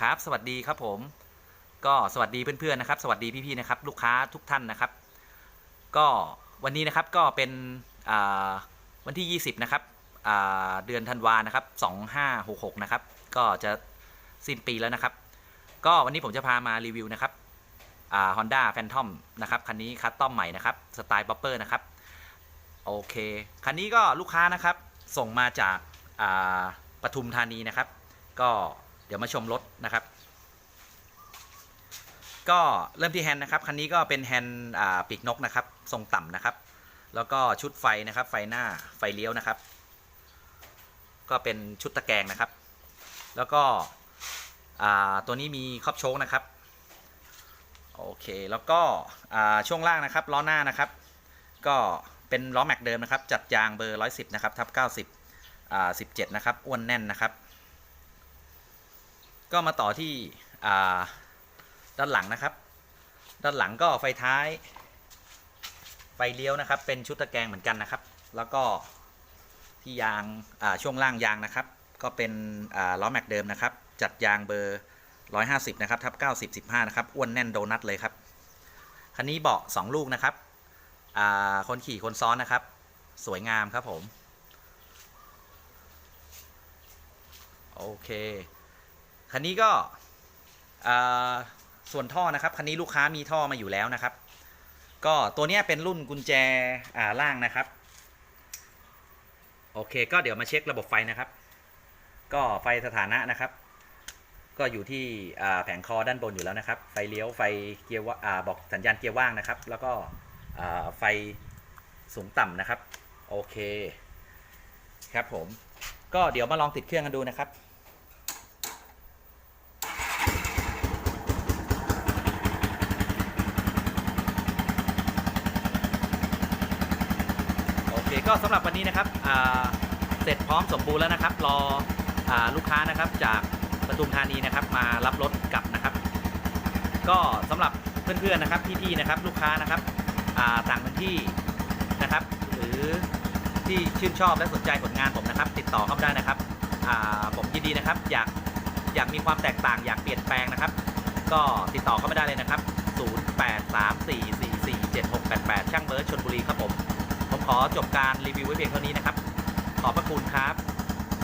ครับ สวัสดีครับผม ก็สวัสดีเพื่อนๆนะครับ สวัสดีพี่ๆนะครับ ลูกค้าทุกท่านนะครับ ก็วันนี้นะครับก็เป็นวันที่ 20 นะครับเดือนธันวานะครับ 2566 นะครับ ก็จะสิ้นปีแล้วนะครับ ก็วันนี้ผมจะพามารีวิวนะครับฮอ่า Honda Phantom นะครับคันนี้คัสตอมใหม่นะครับสไตล์บ๊อบเปอร์นะครับโอเคคันนี้ก็ลูกค้านะครับส่งมาจากปทุมธานีนะครับ ก็ เดี๋ยวมาชมรถนะครับ ก็เริ่มที่แฮนด์นะครับ คันนี้ก็เป็นแฮนด์ปีกนกนะครับ ทรงต่ำนะครับ แล้วก็ชุดไฟนะครับ ไฟหน้าไฟเลี้ยวนะครับ ก็เป็นชุดตะแกรงนะครับ แล้วก็ตัวนี้มีครอบโชคนะครับโอเค แล้วก็ช่วงล่างนะครับล้อหน้านะครับ ก็เป็นล้อแม็กเดิมนะครับ จัดยางเบอร์ 110 นะครับ ทับ 90 17 นะครับ อ้วนแน่นนะครับ ก็มาต่อที่ด้านหลังนะครับ ด้านหลังก็ไฟท้าย ไฟเลี้ยวนะครับ เป็นชุดตะแกรงเหมือนกันนะครับ แล้วก็ที่ยางช่วงล่างยางนะครับ ก็เป็นล้อแม็กเดิมนะครับ จัดยางเบอร์ 150 นะครับทับ90 15 นะครับ อ้วนแน่นโดนัทเลยครับ คันนี้เบาะ 2 ลูกนะครับ คนขี่คนซ้อนนะครับ สวยงามครับผม โอเค คันนี้ก็ส่วนท่อนะครับคันนี้ลูกค้ามีท่อมาอยู่แล้วนะครับ ก็ตัวนี้เป็นรุ่นกุญแจล่างนะครับ โอเค ก็เดี๋ยวมาเช็คระบบไฟนะครับ ก็ไฟสถานะนะครับ ก็อยู่ที่แผงคอด้านบนอยู่แล้วนะครับ ไฟเลี้ยวไฟเกียร์ว่าอ่าบอกสัญญาณเกียร์ว่างนะครับ แล้วก็ไฟสูงต่ำนะครับ โอเค ครับผม ก็เดี๋ยวมาลองติดเครื่องกันดูนะครับ เคก็สำหรับวันนี้นะครับเสร็จพร้อมสมบูรณ์แล้วนะครับ รออลูกค้านะครับจากปทุมธานีนะครับ มารับรถกลับนะครับ ก็สำหรับเพื่อนๆนะครับพี่ๆนะครับลูกค้านะครับต่างพื้นที่นะครับ หรือที่ชื่นชอบและสนใจผลงานผมนะครับ ติดต่อเข้าได้นะครับผมยินดีนะครับ อยากอยากมีความแตกต่างอยากเปลี่ยนแปลงนะครับ ก็ติดต่อเข้ามาได้เลยนะครับ 0834447688 ช่างเบิร์ดชนบุรีครับผม ขอจบการรีวิวไว้เพียงเท่านี้นะครับ ขอบพระคุณครับ